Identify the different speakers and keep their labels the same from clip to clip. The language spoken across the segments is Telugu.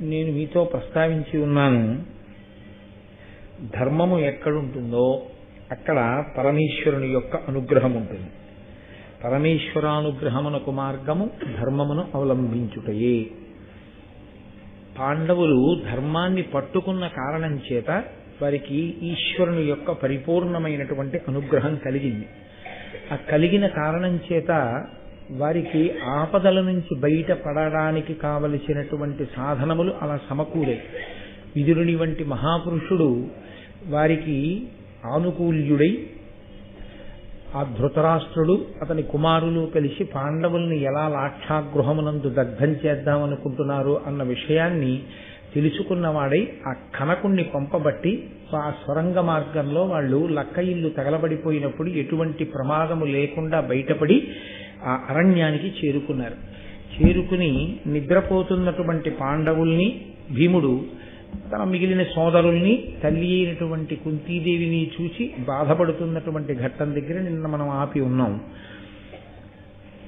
Speaker 1: నేను మీతో ప్రస్తావించి ఉన్నాను. ధర్మము ఎక్కడుంటుందో అక్కడ పరమేశ్వరుని యొక్క అనుగ్రహం ఉంటుంది. పరమేశ్వరానుగ్రహమునకు మార్గము ధర్మమును అవలంబించుటయే. పాండవులు ధర్మాన్ని పట్టుకున్న కారణం చేత వారికి ఈశ్వరుని యొక్క పరిపూర్ణమైనటువంటి అనుగ్రహం కలిగింది. ఆ కలిగిన కారణం చేత వారికి ఆపదల నుంచి బయటపడడానికి కావలసినటువంటి సాధనములు అలా సమకూరే. విదురుని వంటి మహాపురుషుడు వారికి ఆనుకూల్యుడై ఆ ధృతరాష్ట్రుడు అతని కుమారులు కలిసి పాండవుల్ని ఎలా లాక్షాగృహమునందు దగ్ధం చేద్దామనుకుంటున్నారు అన్న విషయాన్ని తెలుసుకున్నవాడై ఆ కనకుణ్ణి పంపబట్టి ఆ సొరంగ మార్గంలో వాళ్ళు లక్క ఇల్లు తగలబడిపోయినప్పుడు ఎటువంటి ప్రమాదము లేకుండా బయటపడి ఆ అరణ్యానికి చేరుకున్నారు. చేరుకుని నిద్రపోతున్నటువంటి పాండవుల్ని భీముడు తన మిగిలిన సోదరుల్ని తల్లి అయినటువంటి కుంతీదేవిని చూసి బాధపడుతున్నటువంటి ఘట్టం దగ్గర నిన్న మనం ఆపి ఉన్నాం.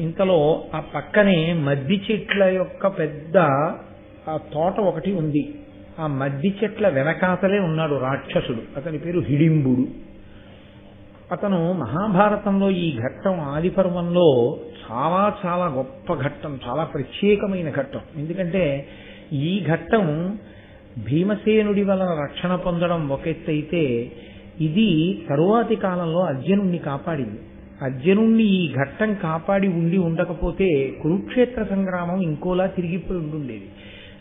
Speaker 1: ఇంతలో ఆ పక్కనే మద్ది చెట్ల యొక్క పెద్ద ఆ తోట ఒకటి ఉంది. ఆ మద్ది చెట్ల వెనకాతలే ఉన్నాడు రాక్షసుడు. అతని పేరు హిడింబుడు. అతను మహాభారతంలో ఈ ఘట్టం ఆదిపర్వంలో చాలా చాలా గొప్ప ఘట్టం చాలా ప్రత్యేకమైన ఘట్టం. ఎందుకంటే ఈ ఘట్టం భీమసేనుడి వలన రక్షణ పొందడం ఒక ఎత్తైతే ఇది తరువాతి కాలంలో అర్జునుణ్ణి కాపాడింది. అర్జునుణ్ణి ఈ ఘట్టం కాపాడి ఉండి ఉండకపోతే కురుక్షేత్ర సంగ్రామం ఇంకోలా తిరిగిపోయి ఉండుండేది.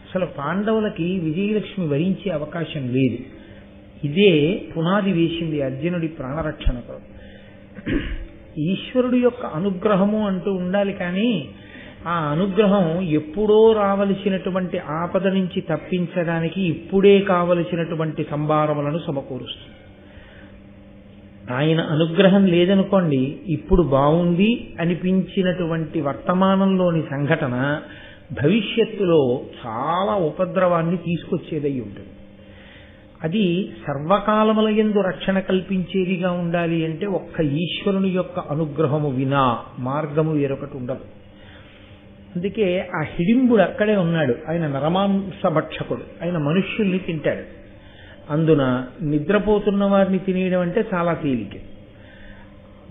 Speaker 1: అసలు పాండవులకి విజయలక్ష్మి వరించే అవకాశం లేదు. ఇదే పునాది వేసింది అర్జునుడి ప్రాణరక్షణకు ఈశ్వరుడి యొక్క అనుగ్రహము అంటూ ఉండాలి కానీ ఆ అనుగ్రహం ఎప్పుడో రావలసినటువంటి ఆపద నుంచి తప్పించడానికి ఇప్పుడే కావలసినటువంటి సంభారములను సమకూరుస్తుంది. ఆయన అనుగ్రహం లేదనుకోండి ఇప్పుడు బాగుంది అనిపించినటువంటి వర్తమానంలోని సంఘటన భవిష్యత్తులో చాలా ఉపద్రవాన్ని తీసుకొచ్చేదై ఉంటుంది. అది సర్వకాలముల ఎందు రక్షణ కల్పించేదిగా ఉండాలి అంటే ఒక్క ఈశ్వరుని యొక్క అనుగ్రహము వినా మార్గము వేరొకటి ఉండదు. అందుకే ఆ హిడింబుడు అక్కడే ఉన్నాడు. ఆయన నరమాంస భక్షకుడు ఆయన మనుష్యుల్ని తింటాడు. అందున నిద్రపోతున్న వారిని తినేయడం అంటే చాలా తేలిక.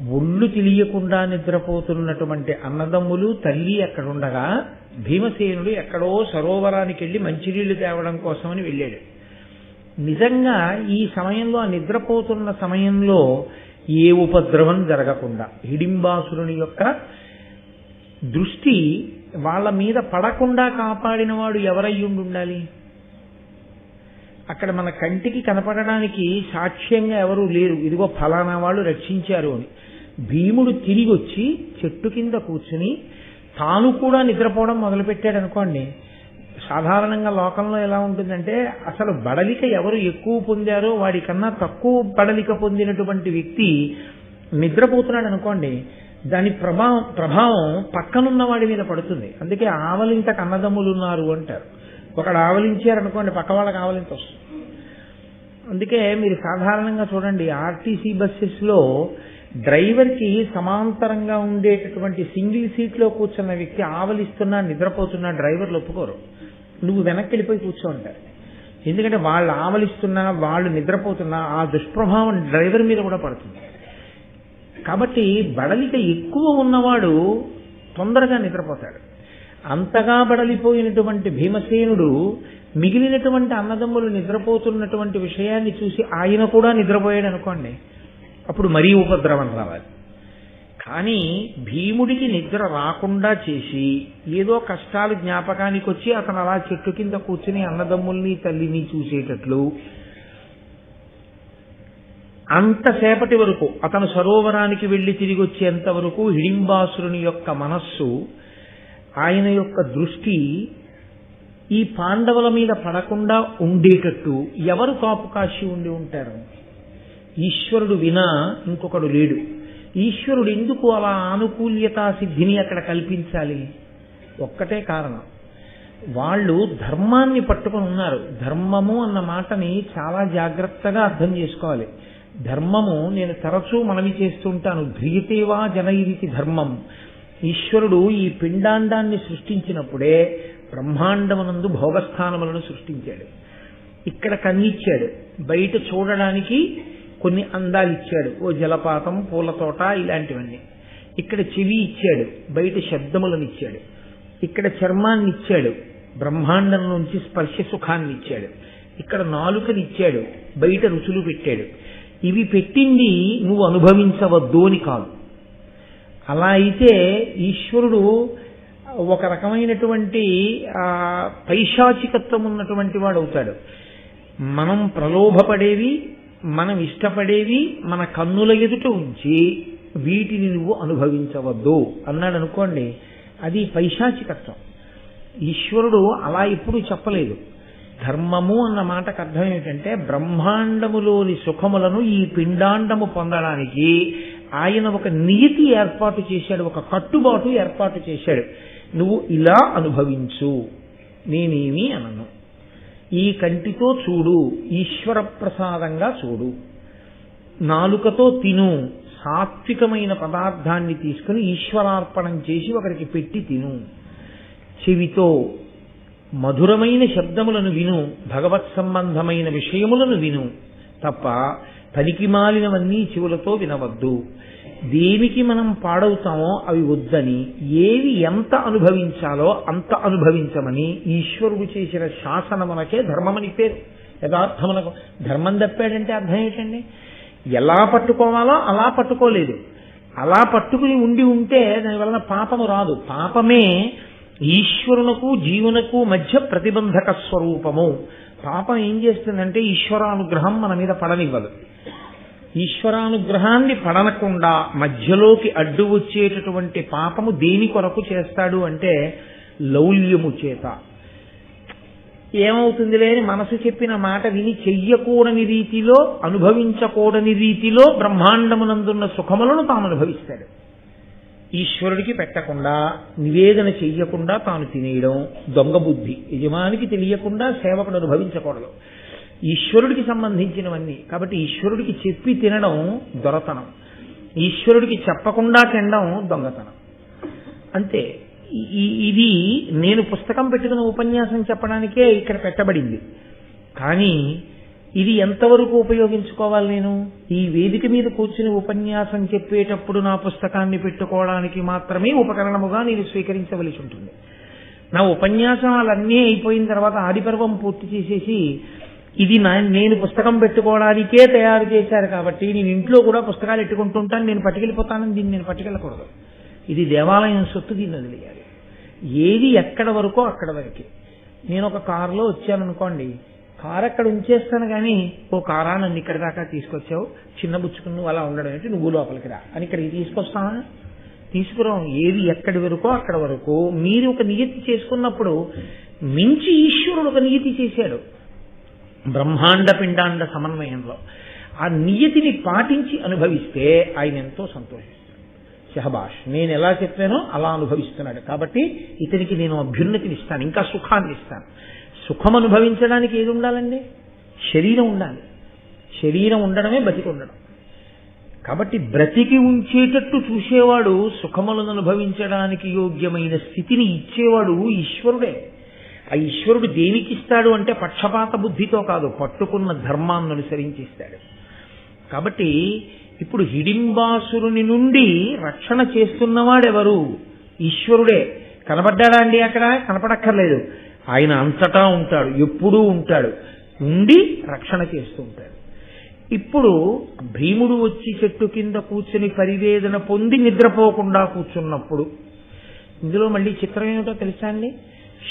Speaker 1: ఒళ్ళు తెలియకుండా నిద్రపోతున్నటువంటి అన్నదమ్ములు తల్లి అక్కడ ఉండగా భీమసేనుడు ఎక్కడో సరోవరానికి వెళ్ళి మంచినీళ్ళు తేవడం కోసమని వెళ్ళాడు. నిజంగా ఈ సమయంలో ఆ నిద్రపోతున్న సమయంలో ఏ ఉపద్రవం జరగకుండా హిడింబాసురుని యొక్క దృష్టి వాళ్ళ మీద పడకుండా కాపాడిన వాడు ఎవరై ఉండాలి? అక్కడ మన కంటికి కనపడడానికి సాక్ష్యంగా ఎవరూ లేరు. ఇదిగో ఫలానా వాళ్ళు రక్షించారు అని. భీముడు తిరిగి వచ్చి చెట్టు కింద కూర్చుని తాను కూడా నిద్రపోవడం మొదలుపెట్టాడు అనుకోండి సాధారణంగా లోకంలో ఎలా ఉంటుందంటే అసలు బడలిక ఎవరు ఎక్కువ పొందారో వాడికన్నా తక్కువ బడలిక పొందినటువంటి వ్యక్తి నిద్రపోతున్నాడు అనుకోండి దాని ప్రభావం ప్రభావం పక్కనున్న వాడి మీద పడుతుంది. అందుకే ఆవలింత కన్నదమ్ములు ఉన్నారు అంటారు. ఒకడు ఆవలించారనుకోండి పక్క వాళ్ళకి ఆవలింత వస్తుంది. అందుకే మీరు సాధారణంగా చూడండి ఆర్టీసీ బస్సెస్లో డ్రైవర్కి సమాంతరంగా ఉండేటటువంటి సింగిల్ సీట్లో కూర్చున్న వ్యక్తి ఆవలిస్తున్నా నిద్రపోతున్నా డ్రైవర్లు ఒప్పుకోరు. నువ్వు వెనక్కి వెళ్ళిపోయి కూర్చో ఎందుకంటే వాళ్ళు ఆవలిస్తున్నా వాళ్ళు నిద్రపోతున్నా ఆ దుష్ప్రభావం డ్రైవర్ మీద కూడా పడుతుంది. కాబట్టి బడలిక ఎక్కువ ఉన్నవాడు తొందరగా నిద్రపోతాడు. అంతగా బడలిపోయినటువంటి భీమసేనుడు మిగిలినటువంటి అన్నదమ్ములు నిద్రపోతున్నటువంటి విషయాన్ని చూసి ఆయన కూడా నిద్రపోయాడు అనుకోండి అప్పుడు మరీ ఉపద్రవం రావాలి. కానీ భీముడికి నిద్ర రాకుండా చేసి ఏదో కష్టాలు జ్ఞాపకానికి వచ్చి అతను అలా చెట్టు కింద కూర్చుని అన్నదమ్ముల్ని తల్లిని చూసేటట్లు అంతసేపటి వరకు అతను సరోవరానికి వెళ్ళి తిరిగి వచ్చేంత వరకు హిడింబాసురుని యొక్క మనస్సు ఆయన యొక్క దృష్టి ఈ పాండవుల మీద పడకుండా ఉండేటట్టు ఎవరు కాపు ఉండి ఉంటారు? ఈశ్వరుడు వినా ఇంకొకడు లేడు. ఈశ్వరుడు ఎందుకు అలా ఆనుకూల్యతా సిద్ధిని అక్కడ కల్పించాలి? ఒక్కటే కారణం. వాళ్ళు ధర్మాన్ని పట్టుకొని ఉన్నారు. ధర్మము అన్న మాటని చాలా జాగ్రత్తగా అర్థం చేసుకోవాలి. ధర్మము నేను తరచూ మనవి చేస్తుంటాను ధ్రియతేవా జనయిరికి ధర్మం. ఈశ్వరుడు ఈ పిండాండాన్ని సృష్టించినప్పుడే బ్రహ్మాండమునందు భోగస్థానములను సృష్టించాడు. ఇక్కడ కన్నిచ్చాడు. బయట చూడడానికి కొన్ని అందాలు ఇచ్చాడు. ఓ జలపాతం పూల తోట ఇలాంటివన్నీ. ఇక్కడ చెవి ఇచ్చాడు. బయట శబ్దములను ఇచ్చాడు. ఇక్కడ చర్మాన్ని ఇచ్చాడు. బ్రహ్మాండం నుంచి స్పర్శ సుఖాన్ని ఇచ్చాడు. ఇక్కడ నాలుకని ఇచ్చాడు. బయట రుచులు పెట్టాడు. ఇవి పెట్టింది నువ్వు అనుభవించవద్దు అని కాదు. అలా అయితే ఈశ్వరుడు ఒక రకమైనటువంటి పైశాచికత్వం ఉన్నటువంటి వాడు అవుతాడు. మనం ప్రలోభపడేవి మనం ఇష్టపడేవి మన కన్నుల ఎదుట ఉంచి వీటిని నువ్వు అనుభవించవద్దు అన్నాడు అనుకోండి అది పైశాచికత్వం. ఈశ్వరుడు అలా ఎప్పుడూ చెప్పలేదు. ధర్మము అన్న మాటకు అర్థం ఏమిటంటే బ్రహ్మాండములోని సుఖములను ఈ పిండాండము పొందడానికి ఆయన ఒక నియతి ఏర్పాటు చేశాడు ఒక కట్టుబాటు ఏర్పాటు చేశాడు. నువ్వు ఇలా అనుభవించు నేనేమి అనను. ఈ కంటితో చూడు ఈశ్వర ప్రసాదంగా చూడు. నాలుకతో తిను సాత్వికమైన పదార్థాన్ని తీసుకుని ఈశ్వరార్పణం చేసి ఒకరికి పెట్టి తిను. చెవితో మధురమైన శబ్దములను విను భగవత్ సంబంధమైన విషయములను విను. తప్ప పనికి మాలినవన్నీ చెవులతో వినవద్దు. దేనికి మనం పాడవుతామో అవి వద్దని ఏవి ఎంత అనుభవించాలో అంత అనుభవించమని ఈశ్వరుడు చేసిన శాసనమునకే ధర్మమని పేరు. యథార్థమునకు ధర్మం తప్పాడంటే అర్థం ఏంటండి? ఎలా పట్టుకోవాలో అలా పట్టుకోలేదు. అలా పట్టుకుని ఉండి ఉంటే దాని వలన పాపము రాదు. పాపమే ఈశ్వరునకు జీవునకు మధ్య ప్రతిబంధక స్వరూపము. పాపం ఏం చేస్తుందంటే ఈశ్వరానుగ్రహం మన మీద పడనివ్వదు. ఈశ్వరానుగ్రహాన్ని పడనకుండా మధ్యలోకి అడ్డు వచ్చేటటువంటి పాపము దేని కొరకు చేస్తాడు అంటే లౌల్యము చేత. ఏమవుతుంది లేని మనసు చెప్పిన మాట విని చెయ్యకూడని రీతిలో అనుభవించకూడని రీతిలో బ్రహ్మాండమునందున్న సుఖములను తాను అనుభవిస్తాడు. ఈశ్వరుడికి పెట్టకుండా నివేదన చెయ్యకుండా తాను తినేయడం దొంగ బుద్ధి. యజమానికి తెలియకుండా సేవకుడు అనుభవించకూడదు. ఈశ్వరుడికి సంబంధించినవన్నీ. కాబట్టి ఈశ్వరుడికి చెప్పి తినడం దొరతనం. ఈశ్వరుడికి చెప్పకుండా తినడం దొంగతనం. అంతే. ఇది నేను పుస్తకం పెట్టుకున్న ఉపన్యాసం చెప్పడానికే ఇక్కడ పెట్టబడింది. కానీ ఇది ఎంతవరకు ఉపయోగించుకోవాలి నేను? ఈ వేదిక మీద కూర్చుని ఉపన్యాసం చెప్పేటప్పుడు నా పుస్తకాన్ని పెట్టుకోవడానికి మాత్రమే ఉపకరణముగా నేను స్వీకరించవలసి ఉంటుంది. నా ఉపన్యాసాలన్నీ అయిపోయిన తర్వాత ఆదిపర్వం పూర్తి చేసేసి ఇది నా నేను పుస్తకం పెట్టుకోవడానికే తయారు చేశారు కాబట్టి నేను ఇంట్లో కూడా పుస్తకాలు ఎట్టుకుంటుంటాను నేను పట్టుకెళ్ళిపోతానని దీన్ని నేను పట్టుకెళ్ళకూడదు. ఇది దేవాలయం సొత్తు దీన్ని వదిలేయాలి. ఏది ఎక్కడ వరకో అక్కడ వరకే. నేను ఒక కారులో వచ్చాననుకోండి కారు అక్కడ ఉంచేస్తాను కానీ ఓ కారా నన్ను ఇక్కడ దాకా తీసుకొచ్చావు చిన్న బుచ్చుకుని నువ్వు అలా ఉండడం ఏంటి? నువ్వు లోపలికి రా. అని ఇక్కడికి తీసుకొస్తానా తీసుకురావు. ఏది ఎక్కడి వరకో అక్కడ వరకు. మీరు ఒక నియతి చేసుకున్నప్పుడు మించి ఈశ్వరుడు ఒక నియతి చేశాడు. బ్రహ్మాండ పిండాండ సమన్వయంలో ఆ నియతిని పాటించి అనుభవిస్తే ఆయన ఎంతో సంతోషిస్తాడు. శహబాష్ నేను ఎలా చెప్పానో అలా అనుభవిస్తున్నాడు. కాబట్టి ఇతనికి నేను అభ్యున్నతిని ఇస్తాను ఇంకా సుఖాన్ని ఇస్తాను. సుఖం అనుభవించడానికి ఏది ఉండాలండి? శరీరం ఉండాలి. శరీరం ఉండడమే బతికి ఉండడం కాబట్టి బ్రతికి ఉంచేటట్టు చూసేవాడు సుఖములను అనుభవించడానికి యోగ్యమైన స్థితిని ఇచ్చేవాడు ఈశ్వరుడే. ఆ ఈశ్వరుడు దేనికి ఇస్తాడు అంటే పక్షపాత బుద్ధితో కాదు పట్టుకున్న ధర్మాన్ని అనుసరించి ఇస్తాడు కాబట్టి ఇప్పుడు హిడింబాసురుని నుండి రక్షణ చేస్తున్నవాడెవరు? ఈశ్వరుడే. కనబడ్డాడా అండి అక్కడ? కనపడక్కర్లేదు. ఆయన అంతటా ఉంటాడు ఎప్పుడూ ఉంటాడు. ఉండి రక్షణ చేస్తూ ఉంటాడు. ఇప్పుడు భీముడు వచ్చి చెట్టు కింద కూర్చుని పరివేదన పొంది నిద్రపోకుండా కూర్చున్నప్పుడు ఇందులో మళ్ళీ చిత్రం ఏమిటో తెలుసా అండి?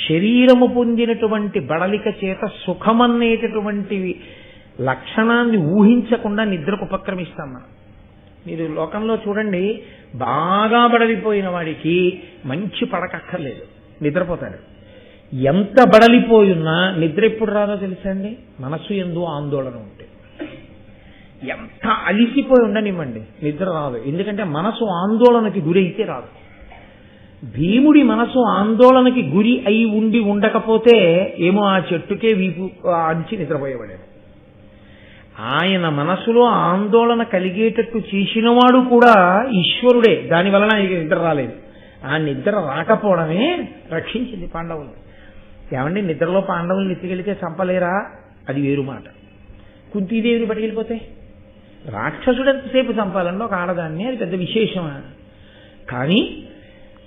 Speaker 1: శరీరము పొందినటువంటి బడలిక చేత సుఖమనేటటువంటి లక్షణాన్ని ఊహించకుండా నిద్రకు ఉపక్రమిస్తాం మనం. మీరు లోకంలో చూడండి బాగా బడలిపోయిన వాడికి మంచి పడకక్కర్లేదు. నిద్రపోతాడు. ఎంత బడలిపోయున్నా నిద్ర ఎప్పుడు రాదో తెలుసా అండి? మనసు ఎందు ఆందోళన ఉంటే. ఎంత అలిసిపోయి ఉండనివ్వండి నిద్ర రాదు. ఎందుకంటే మనసు ఆందోళనకి గురైతే రాదు. భీముడి మనసు ఆందోళనకి గురి అయి ఉండి ఉండకపోతే ఏమో ఆ చెట్టుకే వీపు అంచి నిద్రపోయేవాడేమో. ఆయన మనసులో ఆందోళన కలిగేటట్టు చేసినవాడు కూడా ఈశ్వరుడే. దాని వలన ఆయనకి నిద్ర రాలేదు. ఆ నిద్ర రాకపోవడమే రక్షించింది పాండవులు ఏమండి నిద్రలో పాండవులు ఎత్తుకెళ్తే చంపలేరా? అది వేరు మాట. కుంతీదేవిని పట్టుకెళ్ళిపోతే? రాక్షసుడు ఎంతసేపు చంపాలండి? ఒక ఆడదాన్ని? అది పెద్ద విశేషమా? కానీ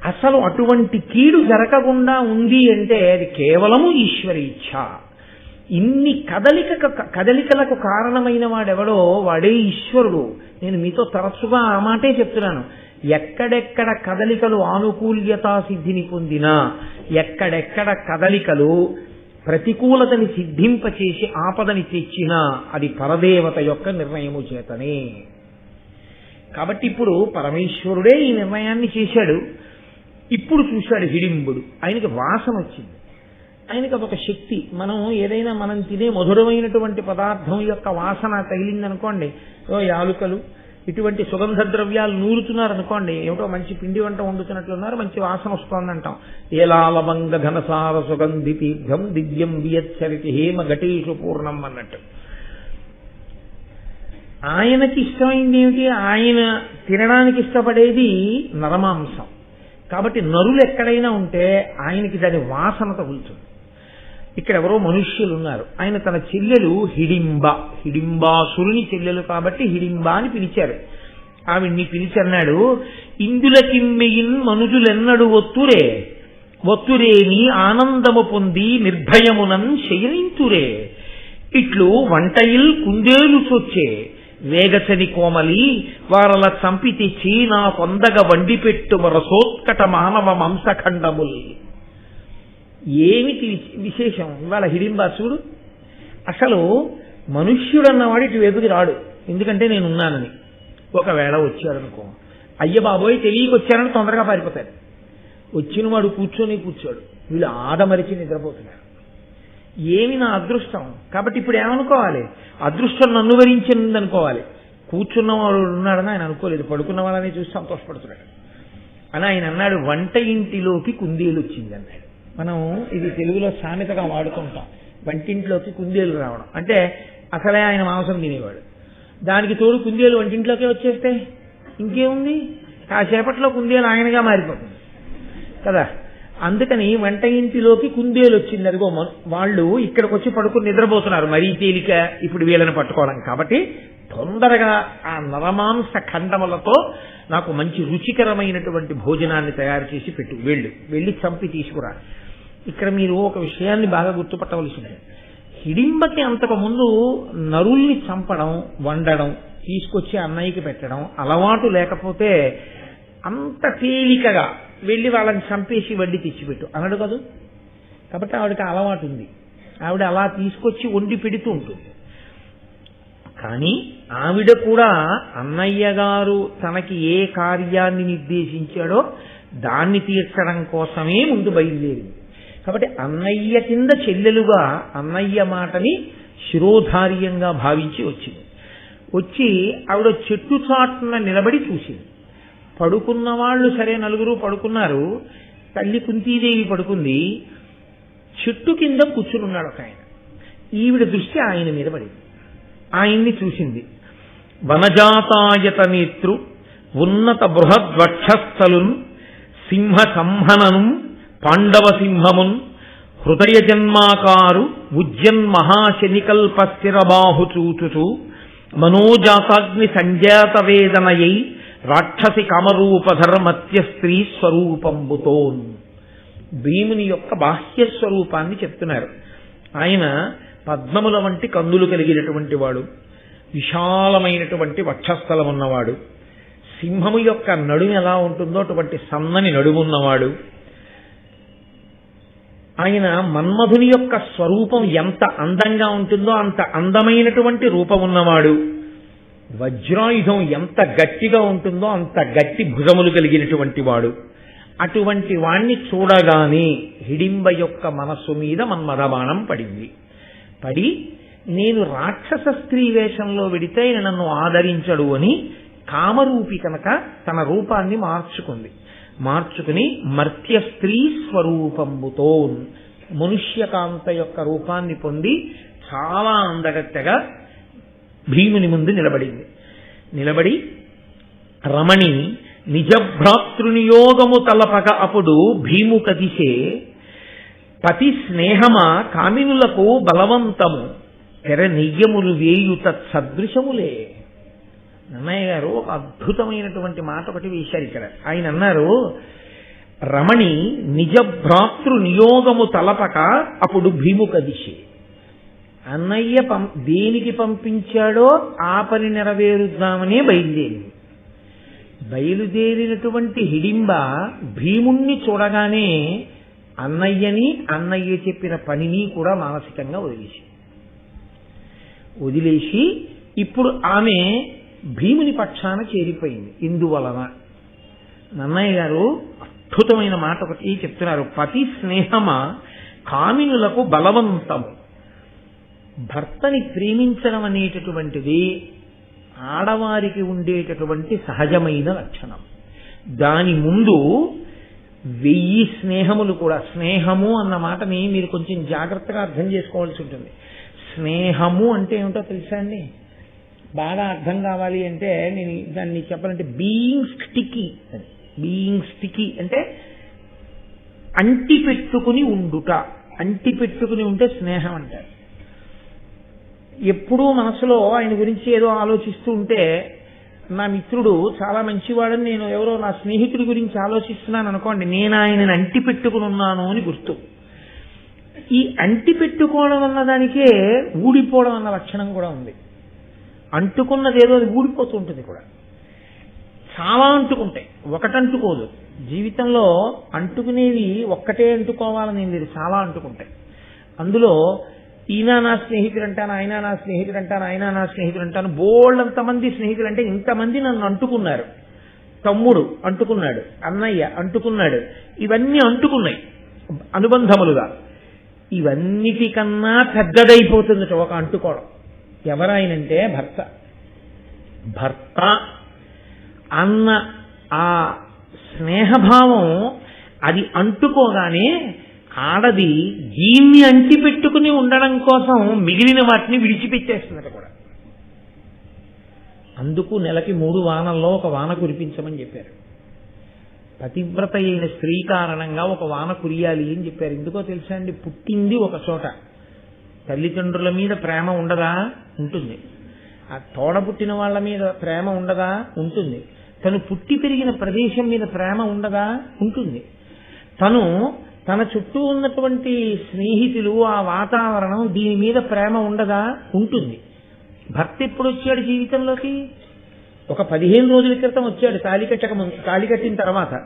Speaker 1: అసలు అటువంటి కీడు జరగకుండా ఉంది అంటే అది కేవలము ఈశ్వరి ఇచ్ఛ. ఇన్ని కదలిక కదలికలకు కారణమైన వాడెవడో వాడే ఈశ్వరుడు. నేను మీతో తరచుగా ఆ మాటే చెప్తున్నాను. ఎక్కడెక్కడ కదలికలు ఆనుకూల్యతా సిద్ధిని పొందినా ఎక్కడెక్కడ కదలికలు ప్రతికూలతని సిద్ధింపచేసి ఆపదని తెచ్చినా అది పరదేవత యొక్క నిర్ణయము చేతనే. కాబట్టి ఇప్పుడు పరమేశ్వరుడే ఈ నిర్ణయాన్ని చేశాడు. ఇప్పుడు చూశాడు హిడింబుడు. ఆయనకి వాసన వచ్చింది. ఆయనకి అదొక శక్తి. మనం ఏదైనా మనం తినే మధురమైనటువంటి పదార్థం యొక్క వాసన తగిలిందనుకోండి ఓ యాలుకలు ఇటువంటి సుగంధ ద్రవ్యాలు నూరుతున్నారు అనుకోండి ఏమిటో మంచి పిండి వంట వండుతున్నట్లున్నారు మంచి వాసన వస్తోందంటాం. ఏలాలవంగ ఘనసార సుగంధి తీర్థం దివ్యం వియచ్చరితి హేమ ఘటేషు పూర్ణం అన్నట్టు. ఆయనకి ఇష్టమైంది ఏమిటి? ఆయన తినడానికి ఇష్టపడేది నరమాంసం. కాబట్టి నరులు ఎక్కడైనా ఉంటే ఆయనకి దాని వాసన తగులుతుంది. ఇక్కడ ఎవరో మనుష్యులు ఉన్నారు ఆయన తన చెల్లెలు హిడింబ. హిడింబాసురుని చెల్లెలు కాబట్టి హిడింబ అని పిలిచారు. ఆవిడ్ని పిలిచన్నాడు ఇందులకిమ్మెయిన్ మనుజులెన్నడు ఒత్తురే. ఒత్తురేని ఆనందము పొంది నిర్భయమునం శయనింతురే. ఇట్లు వంటయిల్ కుందేలు చొచ్చే వేగచని కోమలి వారల చంపి తెచ్చి నా పొందగ వర సోత్కట మానవ మాంసఖండముల్. ఏమిటి విశేషం? ఇవాళ హిడింబాసుడు అసలు మనుష్యుడన్నవాడు ఇటు వైపుకి రాడు. ఎందుకంటే నేను ఉన్నానని ఒకవేళ వచ్చాడనుకో. అయ్య బాబోయ్ తెలియక వచ్చారని తొందరగా పారిపోతాడు. వచ్చిన వాడు కూర్చొని కూర్చోడు. వీళ్ళు ఆదమరిచి నిద్రపోతున్నారు ఏమి నా అదృష్టం? కాబట్టి ఇప్పుడు ఏమనుకోవాలి? అదృష్టం నన్ను వరించింది అనుకోవాలి కూర్చున్నవాడు ఉన్నాడని ఆయన అనుకోలేదు. పడుకున్న వాళ్ళని చూసి సంతోషపడుతున్నాడు. అని ఆయన అన్నాడు వంట ఇంటిలోకి కుందేలు వచ్చింది అన్నాడు. మనం ఇది తెలుగులో సామెతగా వాడుతుంటాం. వంటింట్లోకి కుందేలు రావడం. అంటే అసలే ఆయన మాంసం తినేవాడు. దానికి తోడు కుందేలు వంటింట్లోకి వచ్చేస్తే ఇంకేముంది? కాసేపట్లో కుందేలు ఆయనగా మారిపోతుంది. కదా? అందుకని వంట ఇంటిలోకి కుందేలు వచ్చింది. అదిగో వాళ్ళు ఇక్కడికి వచ్చి పడుకుని నిద్రపోతున్నారు. మరీ తేలిక ఇప్పుడు వీళ్ళని పట్టుకోవడం. కాబట్టి తొందరగా ఆ నరమాంస ఖండములతో నాకు మంచి రుచికరమైనటువంటి భోజనాన్ని తయారు చేసి పెట్టు. వెళ్ళు. వెళ్ళి చంపి తీసుకురా. ఇక్కడ మీరు ఒక విషయాన్ని బాగా గుర్తుపట్టవలసింది. హిడింబకి అంతకుముందు నరుల్ని చంపడం వండడం తీసుకొచ్చి అన్నయ్యకి పెట్టడం అలవాటు లేకపోతే అంత తేలికగా వెళ్ళి వాళ్ళని చంపేసి వడ్డీ తెచ్చిపెట్టు. అనడు కదూ. కాబట్టి ఆవిడకి అలవాటు ఉంది. ఆవిడ అలా తీసుకొచ్చి వండి పెడుతూ ఉంటుంది. కానీ ఆవిడ కూడా అన్నయ్య గారు తనకి ఏ కార్యాన్ని నిర్దేశించాడో దాన్ని తీర్చడం కోసమే ముందు బయలుదేరింది. కాబట్టి అన్నయ్య కింద చెల్లెలుగా అన్నయ్య మాటని శిరోధార్యంగా భావించి వచ్చింది. వచ్చి ఆవిడ చెట్టు చాటున నిలబడి చూసింది. పడుకున్న వాళ్ళు సరే నలుగురు పడుకున్నారు. తల్లి కుంతీదేవి పడుకుంది. చెట్టు కింద కూర్చునున్నాడు ఒక ఆయన. ఈవిడ దృష్టి ఆయన మీద పడింది. ఆయన్ని చూసింది. వనజాతాయత నేత్రు ఉన్నత బృహద్వక్షస్థలున్ సింహ సంహనను పాండవ సింహమున్ హృదయ జన్మాకారు ఉజ్జన్ మహాశనికల్ప స్థిరబాహు మనోజాతాగ్ని సంజాత వేదనయై రాక్షసి కామరూపధర్మత్య స్త్రీ స్వరూపంబుతోన్. భీముని యొక్క బాహ్య స్వరూపాన్ని చెప్తున్నారు. ఆయన పద్మముల వంటి కందులు కలిగినటువంటి వాడు విశాలమైనటువంటి వక్షస్థలం ఉన్నవాడు సింహము యొక్క నడుము ఎలా ఉంటుందో అటువంటి సన్నని నడుమున్నవాడు ఆయన మన్మధుని యొక్క స్వరూపం ఎంత అందంగా ఉంటుందో అంత అందమైనటువంటి రూపం ఉన్నవాడు. వజ్రాయుధం ఎంత గట్టిగా ఉంటుందో అంత గట్టి భుజములు కలిగినటువంటి వాడు. అటువంటి వాణ్ణి చూడగానే హిడింబ యొక్క మనస్సు మీద మన్మధబాణం పడింది. పడి నేను రాక్షస స్త్రీ వేషంలో వెడితే ఆయన నన్ను ఆదరించడు అని కామరూపి కనుక తన రూపాన్ని మార్చుకుంది. మార్చుకుని మర్త్య స్త్రీ స్వరూపంబుతో మనుష్యకాంత యొక్క రూపాన్ని పొంది చాలా అందగత్తెగా భీముని ముందు నిలబడింది. నిలబడి రమణి నిజభ్రాతృనియోగము తలపక అప్పుడు భీము కదిసే పతి స్నేహమా కామినులకు బలవంతము. తెర నెయ్యములు వేయుత సదృశములే. నన్నయ్య గారు ఒక అద్భుతమైనటువంటి మాట ఒకటి వేశారు ఇక్కడ ఆయన అన్నారు రమణి నిజభ్రాతృ నియోగము తలపక అప్పుడు భీముక దిశే అన్నయ్య పం దేనికి పంపించాడో ఆ పని నెరవేరుద్దామనే బయలుదేరింది. బయలుదేరినటువంటి హిడింబ భీముణ్ణి చూడగానే అన్నయ్యని అన్నయ్య చెప్పిన పనిని కూడా మానసికంగా వదిలేసి వదిలేసి ఇప్పుడు ఆమె భీముని పక్షాన చేరిపోయింది. ఇందువలన నన్నయ్య గారు అద్భుతమైన మాట ఒకటి చెప్తున్నారు. పతి స్నేహమ కామినులకు బలవంతము. భర్తని ప్రేమించడం అనేటటువంటిది ఆడవారికి ఉండేటటువంటి సహజమైన లక్షణం. దాని ముందు వెయ్యి స్నేహములు కూడా స్నేహము అన్న మాటని మీరు కొంచెం జాగ్రత్తగా అర్థం చేసుకోవాల్సి ఉంటుంది. స్నేహము అంటే ఏమిటో తెలుసా అండి? బాగా అర్థం కావాలి అంటే నేను దాన్ని చెప్పాలంటే బీయింగ్ స్టికీ అని. బీయింగ్ స్టికీ అంటే అంటి పెట్టుకుని ఉండుట. అంటి పెట్టుకుని ఉంటే స్నేహం అంటారు. ఎప్పుడూ మనసులో ఆయన గురించి ఏదో ఆలోచిస్తూ ఉంటే నా మిత్రుడు చాలా మంచివాడని నేను ఎవరో నా స్నేహితుడి గురించి ఆలోచిస్తున్నాను అనుకోండి నేను ఆయనని అంటి పెట్టుకుని ఉన్నాను అని గుర్తు. ఈ అంటి పెట్టుకోవడం అన్న దానికే ఊడిపోవడం అన్న లక్షణం కూడా ఉంది. అంటుకున్నది ఏదో అది ఊడిపోతూ ఉంటుంది కూడా. చాలా అంటుకుంటాయి. ఒకటంటుకోదు. జీవితంలో అంటుకునేవి ఒక్కటే అంటుకోవాలని లేదు చాలా అంటుకుంటాయి. అందులో ఈయన నా స్నేహితుడు అంటాను ఆయన నా స్నేహితుడు అంటాను ఆయన నా స్నేహితుడు అంటాను బోళ్ళంత మంది స్నేహితులు అంటే ఇంతమంది నన్ను అంటుకున్నారు. తమ్ముడు అంటుకున్నాడు అన్నయ్య అంటుకున్నాడు. ఇవన్నీ అంటుకున్నాయి అనుబంధములుగా. ఇవన్నిటికన్నా పెద్దదైపోతుంది ఒక అంటుకోవడం. ఎవరాయనంటే భర్త. భర్త అన్న ఆ స్నేహభావం అది అంటుకోగానే ఆడది దీన్ని అంటిపెట్టుకుని ఉండడం కోసం మిగిలిన వాటిని విడిచిపెట్టేస్తున్నది కూడా. అందుకు నెలకి మూడు వానల్లో ఒక వాన కురిపించమని చెప్పారు. పతివ్రత అయిన స్త్రీ కారణంగా ఒక వాన కురియాలి అని చెప్పారు. ఎందుకో తెలుసా అండి? పుట్టింది ఒక చోట. తల్లిదండ్రుల మీద ప్రేమ ఉండదా? ఉంటుంది. ఆ తోడ పుట్టిన వాళ్ళ మీద ప్రేమ ఉండదా? ఉంటుంది. తను పుట్టి పెరిగిన ప్రదేశం మీద ప్రేమ ఉండదా? ఉంటుంది. తను తన చుట్టూ ఉన్నటువంటి స్నేహితులు ఆ వాతావరణం దీని మీద ప్రేమ ఉండదా? ఉంటుంది. భర్త ఎప్పుడు వచ్చాడు జీవితంలోకి? ఒక పదిహేను రోజుల క్రితం వచ్చాడు తాళి కట్టక తాళి కట్టిన తర్వాత.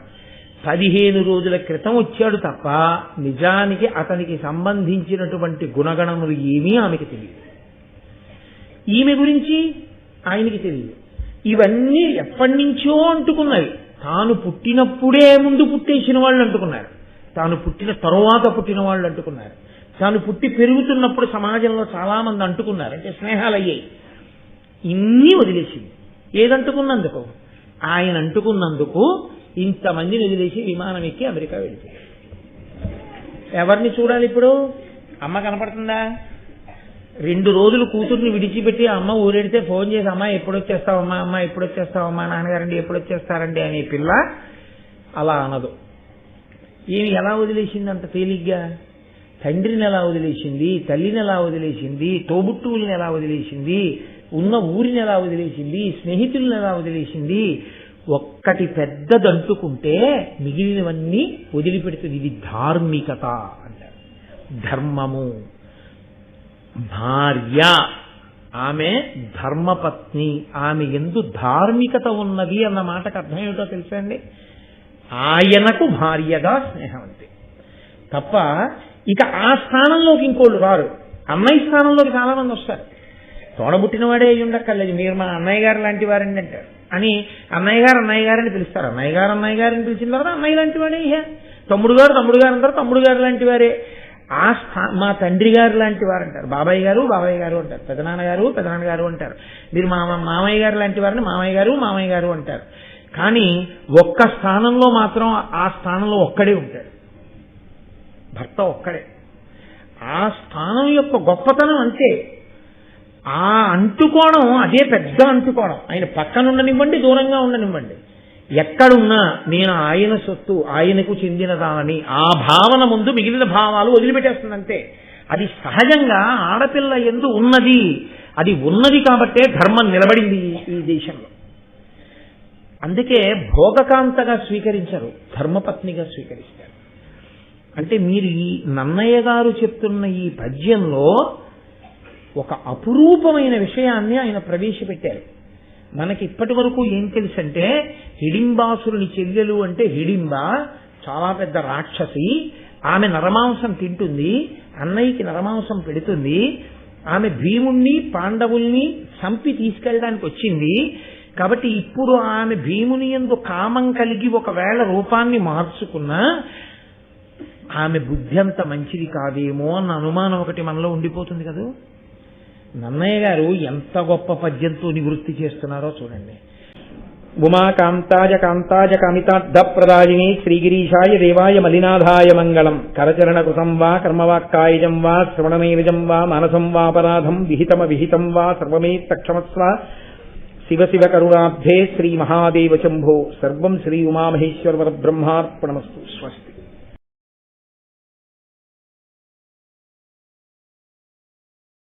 Speaker 1: పదిహేను రోజుల క్రితం వచ్చాడు తప్ప నిజానికి అతనికి సంబంధించినటువంటి గుణగణములు ఏమీ ఆమెకి తెలియదు. ఈమె గురించి ఆయనకి తెలియదు. ఇవన్నీ ఎప్పటి నుంచో అంటుకున్నవి తాను పుట్టినప్పుడే ముందు పుట్టేసిన వాళ్ళు అంటుకున్నారు. తాను పుట్టిన తరువాత పుట్టిన వాళ్ళు అంటుకున్నారు. తాను పుట్టి పెరుగుతున్నప్పుడు సమాజంలో చాలా మంది అంటుకున్నారు. అంటే స్నేహాలు అయ్యాయి ఇన్ని వదిలేసింది. ఏదంటుకున్నందుకు? ఆయన అంటుకున్నందుకు ఇంతమందిని వదిలేసి విమానం ఎక్కి అమెరికా వెళ్ళి ఎవరిని చూడాలి ఇప్పుడు? అమ్మ కనపడుతుందా? రెండు రోజులు కూతుర్ని విడిచిపెట్టి అమ్మ ఊరెడితే ఫోన్ చేసి అమ్మ ఎప్పుడు వచ్చేస్తావమ్మా అమ్మ ఎప్పుడు వచ్చేస్తావమ్మా నాన్నగారండి ఎప్పుడు వచ్చేస్తారండి అనే పిల్ల అలా అనదు. ఈమె ఎలా వదిలేసింది అంత తేలిగ్గా? తండ్రిని ఎలా వదిలేసింది? తల్లిని ఎలా వదిలేసింది? తోబుట్టువుల్ని ఎలా వదిలేసింది? ఉన్న ఊరిని ఎలా వదిలేసింది? స్నేహితుల్ని ఎలా వదిలేసింది? ఒక్కటి పెద్దదంటుకుంటే మిగిలినవన్నీ వదిలిపెడుతుంది. ఇది ధార్మికత అంటారు. ధర్మము. భార్య. ఆమె ధర్మపత్ని. ఆమె ఎందు ధార్మికత ఉన్నది అన్న మాటకు అర్థం ఏమిటో తెలుసా అండి? ఆయనకు భార్యగా స్నేహం అంతే తప్ప ఇక ఆ స్థానంలోకి ఇంకోళ్ళు రారు. అన్నయ్య స్థానంలోకి చాలా మంది వస్తారు. తోడబుట్టినవాడే అయ్యి ఉండక్కర్లేదు. మీరు మా అన్నయ్య గారు లాంటి వారండి అంటారు. అని అన్నయ్య గారు అన్నయ్య గారని పిలుస్తారు. అన్నయ్య గారు అన్నయ్య గారిని పిలిచిన తర్వాత అన్నయ్య లాంటి వాడే ఇహ. తమ్ముడు గారు తమ్ముడు గారు అంటారు. తమ్ముడు గారు లాంటి వారే. ఆ స్థా మా తండ్రి గారు లాంటి వారు అంటారు. బాబాయ్ గారు బాబాయ్ గారు అంటారు. పెదనాన్న గారు పెదనాన్న గారు అంటారు. మీరు మా మామయ్య గారు లాంటి వారిని మామయ్య గారు మామయ్య గారు అంటారు. కానీ ఒక్క స్థానంలో మాత్రం ఆ స్థానంలో ఒక్కడే ఉంటాడు. భర్త ఒక్కడే. ఆ స్థానం యొక్క గొప్పతనం అంతే. ఆ అంటుకోవడం అదే పెద్ద అంటుకోవడం. ఆయన పక్కన ఉండనివ్వండి దూరంగా ఉండనివ్వండి. ఎక్కడున్నా నేను ఆయన సొత్తు ఆయనకు చెందినదానని ఆ భావన ముందు మిగిలిన భావాలు వదిలిపెట్టేస్తుంది అంతే అది సహజంగా ఆడపిల్ల ఎందు ఉన్నది. అది ఉన్నది కాబట్టే ధర్మం నిలబడింది ఈ- ఈ దేశంలో. అందుకే భోగకాంతగా స్వీకరించరు ధర్మపత్నిగా స్వీకరిస్తారు. అంటే మీరు ఈ నన్నయ్య గారు చెప్తున్న ఈ పద్యంలో ఒక అపురూపమైన విషయాన్ని ఆయన ప్రవేశపెట్టారు. మనకి ఇప్పటి వరకు ఏం తెలుసంటే హిడింబాసురుని చెల్లెలు అంటే హిడింబ చాలా పెద్ద రాక్షసి ఆమె నరమాంసం తింటుంది అన్నయ్యకి నరమాంసం పెడుతుంది ఆమె భీముణ్ణి పాండవుల్ని చంపి తీసుకెళ్ళడానికి వచ్చింది కాబట్టి ఇప్పుడు ఆమె భీముని ఎందు కామం కలిగి ఒకవేళ రూపాన్ని మార్చుకున్నా ఆమె బుద్ధి అంత మంచిది కాదేమో అన్న అనుమానం ఒకటి మనలో ఉండిపోతుంది కదా? నన్నయ్య గారు ఎంత గొప్ప పద్యంతో నివృత్తి చేస్తున్నారో చూడండి. ఉమాకాంతాయ కాంతాజ కామితార్థ ప్రదాయిని శ్రీగిరీషాయ దేవాయ మలినాథాయ మంగళం. కరచరణ కృతం వా కర్మవాక్కాయజం వా శ్రవణమేవిజం వా మానసం వాపరాధం విహితమ విహితం వా సర్వమే సర్వమేత్తక్షమస్వ शिव शिव करुणाभ्ये श्री महादेव शंभो सर्व श्री उमा उमामहेश्वर ब्रह्मापणमस्तु स्वस्ति